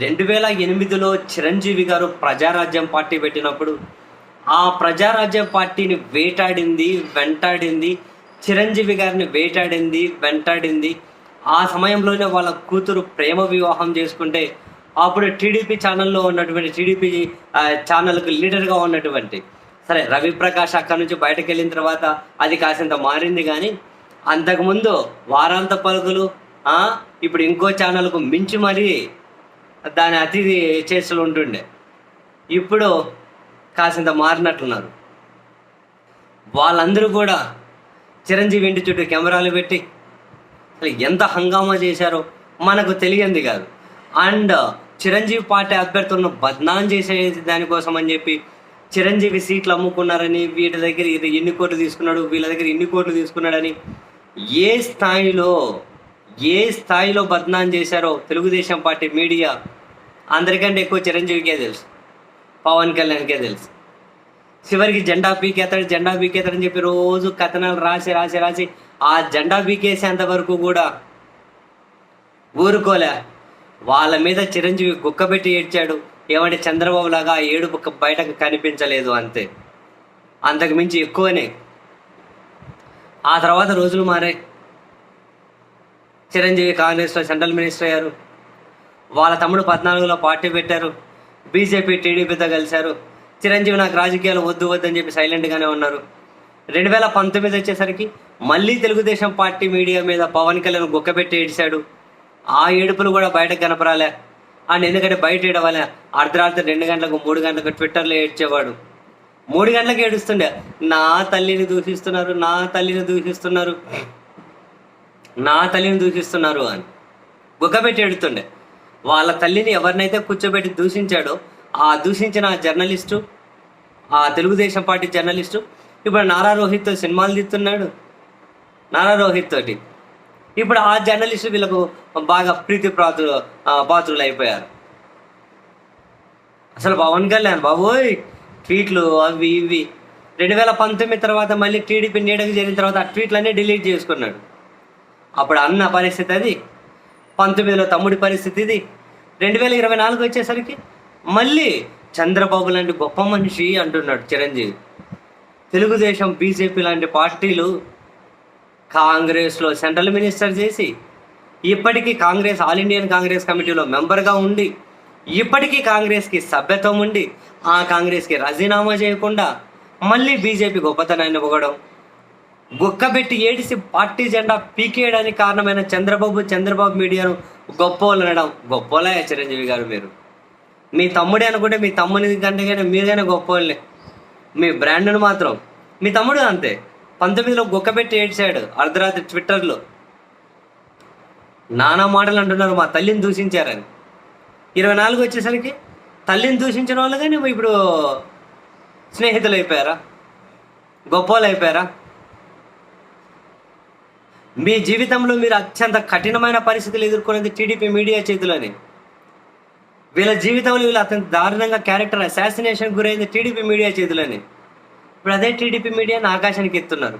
రెండు వేల ఎనిమిదిలో చిరంజీవి గారు ప్రజారాజ్యం పార్టీ పెట్టినప్పుడు ఆ ప్రజారాజ్యం పార్టీని వేటాడింది వెంటాడింది చిరంజీవి గారిని వేటాడింది వెంటాడింది. ఆ సమయంలోనే వాళ్ళ కూతురు ప్రేమ వివాహం చేసుకుంటే అప్పుడు టీడీపీ ఛానల్లో ఉన్నటువంటి టీడీపీ ఛానల్కి లీడర్గా ఉన్నటువంటి సరే రవి ప్రకాష్ అక్కడి నుంచి బయటకు వెళ్ళిన తర్వాత అది కాసింత మారింది కానీ అంతకుముందు వారాంత పలుకులు ఇప్పుడు ఇంకో ఛానల్కు మించి మరీ దాని అతిథి చేష్టలు ఉంటుండే. ఇప్పుడు కాసింత మారినట్టున్నారు. వాళ్ళందరూ కూడా చిరంజీవి ఇంటి చుట్టూ కెమెరాలు పెట్టి అసలు ఎంత హంగామా చేశారో మనకు తెలియంది కాదు. అండ్ చిరంజీవి పార్టీ అభ్యర్థులను బద్నాం చేసే దానికోసం అని చెప్పి చిరంజీవి సీట్లు అమ్ముకున్నారని వీటి దగ్గర ఇది ఎన్ని కోట్లు తీసుకున్నాడు వీళ్ళ దగ్గర ఎన్ని కోట్లు తీసుకున్నాడని ఏ స్థాయిలో ఏ స్థాయిలో బద్నాం చేశారో తెలుగుదేశం పార్టీ మీడియా అందరికంటే ఎక్కువ చిరంజీవికే తెలుసు పవన్ కళ్యాణ్కే తెలుసు. చివరికి జెండా పీకేతాడు జెండా పీకేతాడని చెప్పి రోజు కథనాలు రాసి రాసి రాసి ఆ జెండా పీకేసేంత వరకు కూడా ఊరుకోలే. వాళ్ళ మీద చిరంజీవి గుక్కబెట్టి ఏడ్చాడు. ఏమంటే చంద్రబాబు లాగా ఏడుపు బయటకు కనిపించలేదు అంతే. అంతకు మించి ఎక్కువనే. ఆ తర్వాత రోజులు మారాయి. చిరంజీవి కాంగ్రెస్లో సెంట్రల్ మినిస్టర్ అయ్యారు. వాళ్ళ తమ్ముడు పద్నాలుగులో పార్టీ పెట్టారు. బీజేపీ టీడీపీతో కలిశారు. చిరంజీవి నాకు రాజకీయాలు వద్దు వద్దు అని చెప్పి సైలెంట్గానే ఉన్నారు. రెండు వేల పంతొమ్మిది వచ్చేసరికి మళ్ళీ తెలుగుదేశం పార్టీ మీడియా మీద పవన్ కళ్యాణ్ గుక్కబెట్టి ఏడిశాడు ఆ ఏడుపులు కూడా బయటకు కనపరాలే. అండ్ ఎందుకంటే బయట ఏడవాలే? అర్ధరాత్రి రెండు గంటలకు మూడు గంటలకు ట్విట్టర్లో ఏడ్చేవాడు. మూడు గంటలకు ఏడుస్తుండే. నా తల్లిని దూషిస్తున్నారు నా తల్లిని దూషిస్తున్నారు. నా తల్లిని దూషిస్తున్నారు అని. గుగ్గబెట్టి ఎడుతుండే వాళ్ళ తల్లిని ఎవరినైతే కూర్చోబెట్టి దూషించాడో ఆ దూషించిన జర్నలిస్టు ఆ తెలుగుదేశం పార్టీ జర్నలిస్టు ఇప్పుడు నారా రోహిత్తో సినిమాలు తీస్తున్నాడు. నారా రోహిత్ తోటి. ఇప్పుడు ఆ జర్నలిస్టు వీళ్ళకు బాగా ప్రీతి పాత్ర పాత్రులు అయిపోయారు అసలు పవన్ కళ్యాణ్ బాబోయ్! ట్వీట్లు అవి ఇవి. రెండు వేల పంతొమ్మిది తర్వాత మళ్ళీ టీడీపీ నీడకు చేరిన తర్వాత ఆ ట్వీట్లన్నీ డిలీట్ చేసుకున్నాడు. అప్పుడు అన్న పరిస్థితి అది. పంతొమ్మిదిలో తమ్ముడి పరిస్థితి ఇది. రెండు వేల ఇరవై నాలుగు వచ్చేసరికి మళ్ళీ చంద్రబాబు లాంటి గొప్ప మనిషి అంటున్నాడు చిరంజీవి. తెలుగుదేశం బీజేపీ లాంటి పార్టీలు కాంగ్రెస్లో సెంట్రల్ మినిస్టర్ చేసి ఇప్పటికీ కాంగ్రెస్ ఆల్ ఇండియన్ కాంగ్రెస్ కమిటీలో మెంబర్గా ఉండి ఇప్పటికీ కాంగ్రెస్కి సభ్యత్వం ఉండి ఆ కాంగ్రెస్కి రాజీనామా చేయకుండా మళ్ళీ బీజేపీ గొప్పతనాన్ని పొగడం. గుక్కబెట్టి ఏడిసి పార్టీ జెండా పీకేయడానికి కారణమైన చంద్రబాబు చంద్రబాబు మీడియాను గొప్పవాళ్ళు అనడం. గొప్పోలే చిరంజీవి గారు మీరు. మీ తమ్ముడే అనుకుంటే మీ తమ్ముని కంటే కానీ మీదైనా గొప్పోళ్ళే. మీ బ్రాండ్ను మాత్రం. మీ తమ్ముడు అంతే. పంతొమ్మిదిలో గుక్కబెట్టి ఏడ్చాడు అర్ధరాత్రి ట్విట్టర్లో. నానా మాటలు అంటున్నారు మా తల్లిని దూషించారని. ఇరవై నాలుగు వచ్చేసరికి తల్లిని దూషించిన వాళ్ళు కానీ ఇప్పుడు స్నేహితులు అయిపోయారా గొప్పలు అయిపోయారా మీ జీవితంలో మీరు అత్యంత కఠినమైన పరిస్థితులు ఎదుర్కొనేది టీడీపీ మీడియా చేతిలోనే. వీళ్ళ జీవితంలో వీళ్ళు అత్యంత దారుణంగా క్యారెక్టర్ అసాసినేషన్ గురైంది టీడీపీ మీడియా చేతిలోనే. ఇప్పుడు అదే టీడీపీ మీడియాని ఆకాశానికి ఎత్తున్నారు.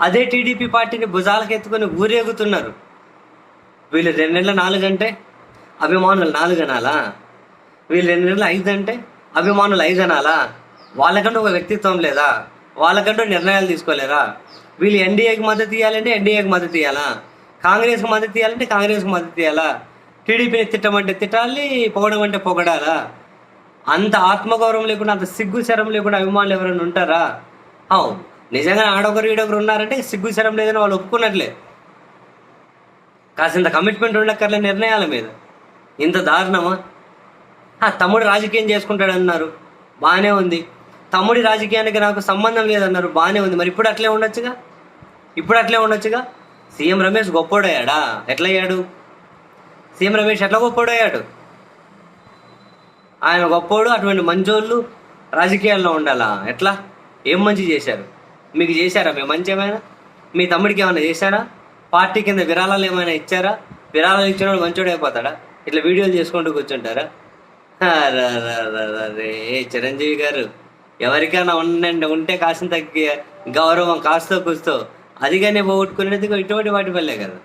అదే టీడీపీ పార్టీని భుజాలకు ఎత్తుకొని ఊరేగుతున్నారు. వీళ్ళు రెండు నెలల నాలుగంటే అభిమానులు నాలుగు అనాలా? వీళ్ళు రెండు నెలలు ఐదు అంటే అభిమానులు ఐదు అనాలా? వాళ్ళకంటే ఒక వ్యక్తిత్వం లేదా? వాళ్ళకంటూ నిర్ణయాలు తీసుకోలేరా? వీళ్ళు ఎన్డీఏకి మద్దతు ఇవ్వాలంటే ఎన్డీఏకి మద్దతు ఇవ్వాలా కాంగ్రెస్కి మద్దతు ఇవ్వాలంటే కాంగ్రెస్కి మద్దతు ఇవ్వాలా టీడీపీని తిట్టమంటే తిట్టాలి పొగడం అంటే పొగడాలా? అంత ఆత్మగౌరవం లేకుండా అంత సిగ్గు శరం లేకుండా అభిమానులు ఎవరైనా ఉంటారా? అవును నిజంగా ఆడొకరు ఈడొకరు ఉన్నారంటే సిగ్గు శరం లేదని వాళ్ళు ఒప్పుకున్నట్లే. కాసింత కమిట్మెంట్ ఉండక్కర్లే నిర్ణయాల మీద. ఇంత దారుణమా? తమ్ముడు రాజకీయం చేసుకుంటాడు అన్నారు బాగానే ఉంది. తమ్ముడి రాజకీయానికి నాకు సంబంధం లేదన్నారు. బాగానే ఉంది. మరి ఇప్పుడు అట్లే ఉండొచ్చుగా? ఇప్పుడు అట్లే ఉండొచ్చుగా? సీఎం రమేష్ గొప్పోడయ్యాడా? ఎట్లయ్యాడు? సీఎం రమేష్ ఎట్లా గొప్పోడయ్యాడు? ఆయన గొప్పోడు అటువంటి మంచోళ్ళు రాజకీయాల్లో ఉండాలా? ఎట్లా? ఏం మంచి చేశారు? మీకు చేశారా? మీ మంచి ఏమైనా? మీ తమ్ముడికి ఏమైనా చేశారా? పార్టీ కింద విరాళాలు ఏమైనా ఇచ్చారా? విరాళాలు ఇచ్చినోడు మంచోడు అయిపోతాడా? ఇట్లా వీడియోలు చేసుకుంటూ కూర్చుంటారా? రే చిరంజీవి గారు. ఎవరికైనా ఉండండి ఉంటే కాసిన తగ్గి గౌరవం కాస్తో కూస్తో. అదిగానే పోగొట్టుకునేందుకు ఇటువంటి వాటి వల్లే కదా.